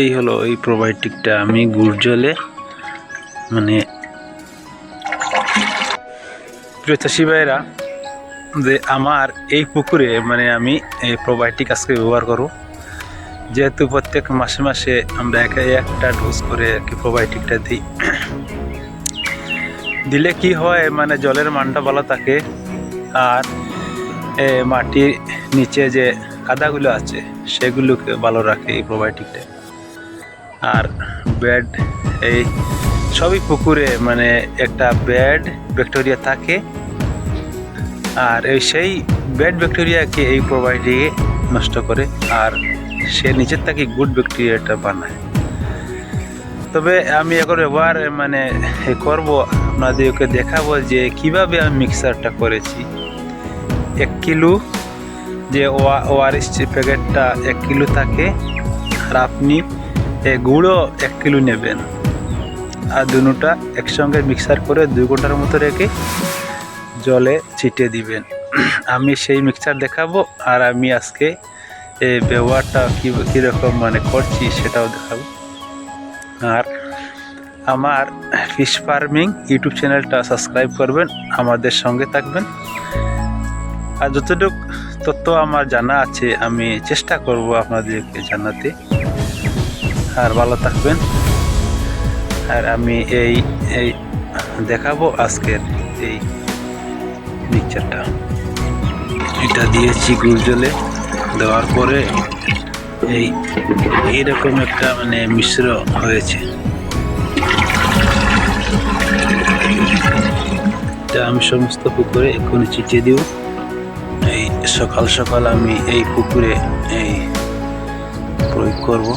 এই হলো এই প্রোবায়োটিকটা আমি গুড় জলে মানে প্রিয় চাষি ভাইয়েরা, যে আমার এই পুকুরে মানে আমি এই প্রোবায়োটিক আজকে ব্যবহার করব। যেহেতু প্রত্যেক মাসে মাসে আমরা একে একটা ডোজ করে আর কি প্রোবায়োটিকটা দিই। দিলে কি হয় মানে জলের মানটা ভালো থাকে। আর মাটির নিচে যে কাদাগুলো আছে, সেগুলোকে ভালো রাখে এই প্রোবায়োটিকটা আর বেড এই সবই পুকুরে মানে একটা ব্যাড ব্যাকটেরিয়া থাকে। আর এই সেই ব্যাড ব্যাকটেরিয়াকে এই প্রোবায়োটিকে নষ্ট করে আর সে নিচের থেকে গুড ব্যাকটেরিয়াটা বানায়। তবে আমি এখন ব্যবহার মানে করব, আপনাদেরকে দেখাবো যে কীভাবে আমি মিক্সারটা করেছি। এক কিলো যে ওআরএস প্যাকেটটা এক কিলো থাকে, আর আপনি এ গুঁড়ো এক কিলো নেবেন। আর দুটা একসঙ্গে মিক্সার করে দুই ঘণ্টার মতো রেখে জলে ছিটিয়ে দিবেন। আমি সেই মিক্সার দেখাবো আর আমি আজকে এই ব্যবহারটা কী, কীরকম মানে করছি সেটাও দেখাবো। আর আমার ফিশ ফার্মিং ইউটিউব চ্যানেলটা সাবস্ক্রাইব করবেন, আমাদের সঙ্গে থাকবেন। আর যতটুকু তথ্য আমার জানা আছে, আমি চেষ্টা করব আপনাদেরকে জানাতে। আর ভালো থাকবেন। আর আমি এই এই দেখাবো আজকের এই মিক্সচারটা এটা দিয়েছি গুড় জলে দেওয়ার পরে এই, এইরকম একটা মানে মিশ্র হয়েছে। এটা আমি সমস্ত পুকুরে এক্ষুনি ছিটিয়ে দিব। এই সকাল সকাল আমি এই পুকুরে এই প্রয়োগ করব।